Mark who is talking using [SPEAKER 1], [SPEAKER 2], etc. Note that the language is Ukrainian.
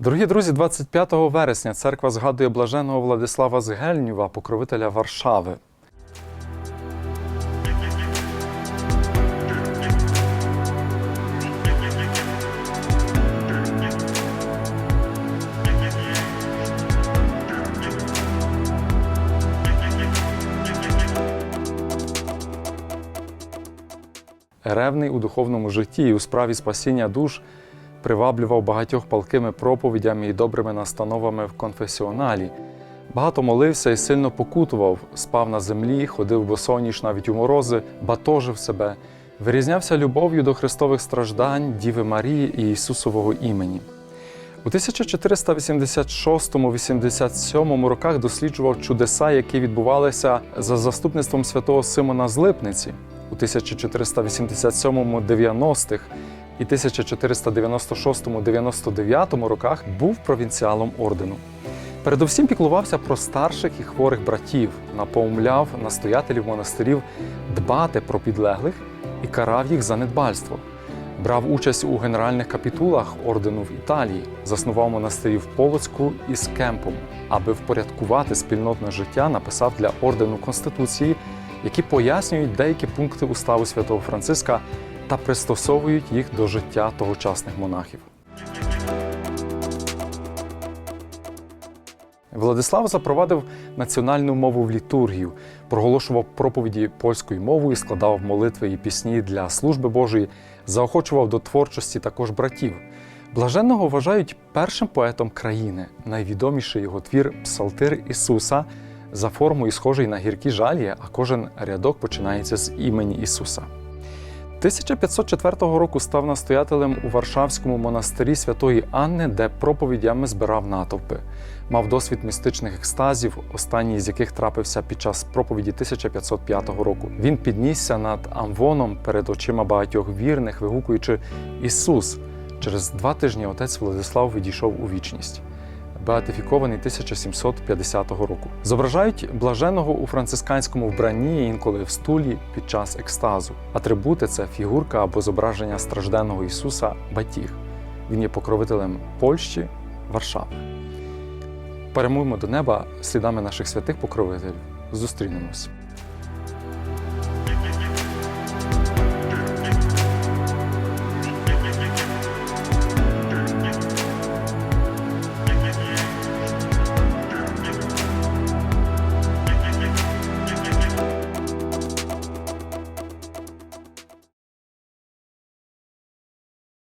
[SPEAKER 1] Дорогі друзі, 25 вересня церква згадує блаженого Владислава Згельнюва, покровителя Варшави. Ревний у духовному житті і у справі спасіння душ приваблював багатьох палкими проповідями і добрими настановами в конфесіоналі. Багато молився і сильно покутував, спав на землі, ходив босоніж навіть у морози, батожив себе, вирізнявся любов'ю до Христових страждань, Діви Марії і Ісусового імені. У 1486-87 роках досліджував чудеса, які відбувалися за заступництвом святого Симона з Липниці. У 1487-90-х і 1496-99 роках був провінціалом ордену. Передовсім піклувався про старших і хворих братів, напоумляв настоятелів монастирів дбати про підлеглих і карав їх за недбальство. Брав участь у генеральних капітулах ордену в Італії, заснував монастирі в Полоцьку і Скемпом. Аби впорядкувати спільнотне життя, написав для ордену конституції, які пояснюють деякі пункти уставу святого Франциска та пристосовують їх до життя тогочасних монахів. Владислав запровадив національну мову в літургію, проголошував проповіді польською мовою, складав молитви і пісні для служби Божої, заохочував до творчості також братів. Блаженного вважають першим поетом країни. Найвідоміший його твір Псалтир Ісуса за формою схожий на гіркі жалі, а кожен рядок починається з імені Ісуса. 1504 року став настоятелем у Варшавському монастирі Святої Анни, де проповідями збирав натовпи. Мав досвід містичних екстазів, останній з яких трапився під час проповіді 1505 року. Він піднісся над Амвоном перед очима багатьох вірних, вигукуючи Ісус. Через два тижні отець Владислав відійшов у вічність. Беатифікований 1750 року. Зображають блаженого у францисканському вбранні, інколи в стулі під час екстазу. Атрибути це фігурка або зображення стражденного Ісуса Батіг. Він є покровителем Польщі, Варшави. Перемуємо до неба слідами наших святих покровителів. Зустрінемось.